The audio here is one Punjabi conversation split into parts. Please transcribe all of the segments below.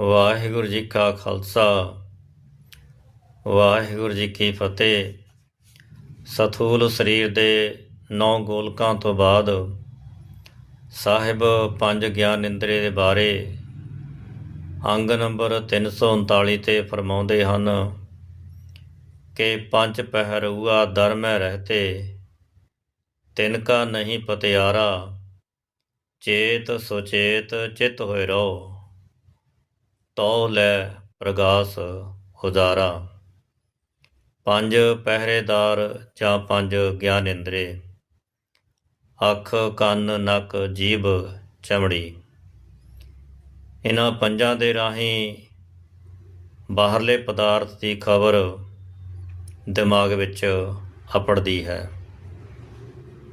ਵਾਹਿਗੁਰੂ ਜੀ ਕਾ ਖਾਲਸਾ। ਵਾਹਿਗੁਰੂ ਜੀ ਕੀ ਫਤਿਹ। ਸਥੂਲ ਸਰੀਰ ਦੇ ਨੌ ਗੋਲਕਾਂ ਤੋਂ ਬਾਅਦ ਸਾਹਿਬ ਪੰਜ ਗਿਆਨ ਇੰਦਰੀ ਦੇ ਬਾਰੇ ਅੰਗ ਨੰਬਰ 339 ਤੇ ਫਰਮਾਉਂਦੇ ਹਨ ਕਿ ਪੰਜ ਪਹਿਰੂਆ ਧਰਮੈ ਰਹਤੇ, ਤਿਨ ਕਾ ਨਹੀਂ ਪਤਿਆਰਾ, ਚੇਤ ਸੁਚੇਤ ਚਿਤ ਹੋਏ ਰਹੋ। ਤੋ ਲੈ ਪ੍ਰਗਾਸ ਹੁਜ਼ਾਰਾ। ਪੰਜ ਪਹਿਰੇਦਾਰ ਜਾਂ ਪੰਜ ਗਿਆਨ ਇੰਦਰੇ ਅੱਖ, ਕੰਨ, ਨੱਕ, ਜੀਭ, ਚਮੜੀ। ਇਹਨਾਂ ਪੰਜਾਂ ਦੇ ਰਾਹੀਂ ਬਾਹਰਲੇ ਪਦਾਰਥ ਦੀ ਖਬਰ ਦਿਮਾਗ ਵਿੱਚ ਅਪੜਦੀ ਹੈ,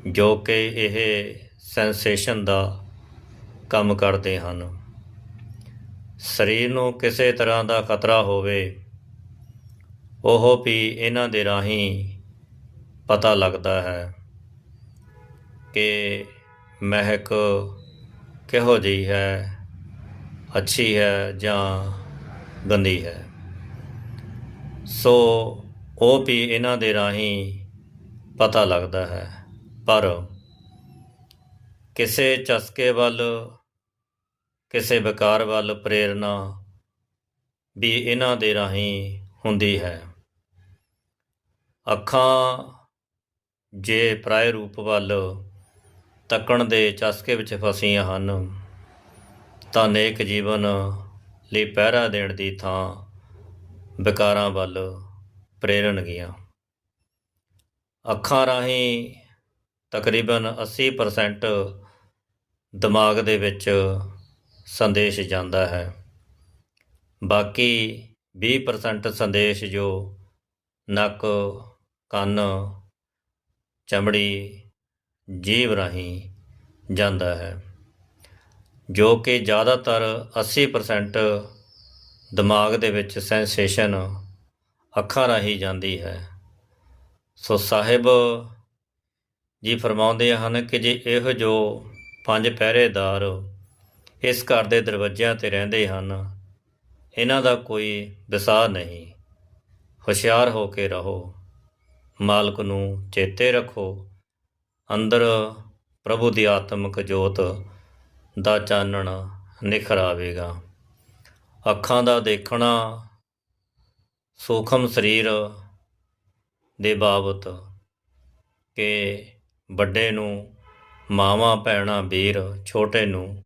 ਜੋ ਕਿ ਇਹ ਸੈਂਸੇਸ਼ਨ ਦਾ ਕੰਮ ਕਰਦੇ ਹਨ। ਸਰੀਰ ਨੂੰ ਕਿਸੇ ਤਰ੍ਹਾਂ ਦਾ ਖਤਰਾ ਹੋਵੇ, ਉਹ ਵੀ ਇਹਨਾਂ ਦੇ ਰਾਹੀਂ ਪਤਾ ਲੱਗਦਾ ਹੈ ਕਿ ਮਹਿਕ ਕਿਹੋ ਜਿਹੀ ਹੈ, ਅੱਛੀ ਹੈ ਜਾਂ ਗੰਦੀ ਹੈ। ਸੋ ਉਹ ਵੀ ਇਹਨਾਂ ਦੇ ਰਾਹੀਂ ਪਤਾ ਲੱਗਦਾ ਹੈ, ਪਰ ਕਿਸੇ ਚਸਕੇ ਵੱਲ ਕਿਸੇ ਵਿਕਾਰ ਵੱਲ ਪ੍ਰੇਰਣਾ ਵੀ ਇਹਨਾਂ ਦੇ ਰਾਹੀਂ ਹੁੰਦੀ ਹੈ। ਅੱਖਾਂ ਜੇ ਪ੍ਰਾਇ ਰੂਪ ਵੱਲ ਤੱਕਣ ਦੇ ਚਸਕੇ ਵਿੱਚ ਫਸੀਆਂ ਹਨ, ਤਾਂ ਨੇਕ ਜੀਵਨ ਲਈ ਪਹਿਰਾ ਦੇਣ ਦੀ ਥਾਂ ਵਿਕਾਰਾਂ ਵੱਲ ਪ੍ਰੇਰਣਗੀਆਂ। ਅੱਖਾਂ ਰਾਹੀਂ ਤਕਰੀਬਨ 80% ਦਿਮਾਗ ਦੇ ਵਿੱਚ ਸੰਦੇਸ਼ ਜਾਂਦਾ ਹੈ। ਬਾਕੀ 20% ਸੰਦੇਸ਼ ਜੋ ਨੱਕ, ਕੰਨ, ਚਮੜੀ, ਜੀਭ ਰਾਹੀਂ ਜਾਂਦਾ ਹੈ, ਜੋ ਕਿ ਜ਼ਿਆਦਾਤਰ 80% ਦਿਮਾਗ ਦੇ ਵਿੱਚ ਸੈਂਸੇਸ਼ਨ ਅੱਖਾਂ ਰਾਹੀਂ ਜਾਂਦੀ ਹੈ। ਸੋ ਸਾਹਿਬ ਜੀ ਫਰਮਾਉਂਦੇ ਹਨ ਕਿ ਜੇ ਇਹੋ ਜੋ ਪੰਜ ਪਹਿਰੇਦਾਰ ਇਸ ਘਰ ਦੇ ਦਰਵਾਜ਼ਿਆਂ ਤੇ ਰਹਿੰਦੇ ਹਨ। ਇਹਨਾਂ ਦਾ ਕੋਈ ਵਿਸਾਰ ਨਹੀਂ। ਹੁਸ਼ਿਆਰ ਹੋ ਕੇ ਰਹੋ। ਮਾਲਕ ਨੂੰ ਚੇਤੇ ਰੱਖੋ। ਅੰਦਰ ਪ੍ਰਭੂ ਦੀ ਆਤਮਿਕ ਜੋਤ ਦਾ ਚਾਨਣ ਨਿਖਰ ਆਵੇਗਾ। ਅੱਖਾਂ ਦਾ ਦੇਖਣਾ ਸੂਖਮ ਸਰੀਰ ਦੇ ਬਾਬਤ ਕਿ ਵੱਡੇ ਨੂੰ, ਮਾਵਾਂ, ਭੈਣਾਂ, ਵੀਰ, ਛੋਟੇ ਨੂੰ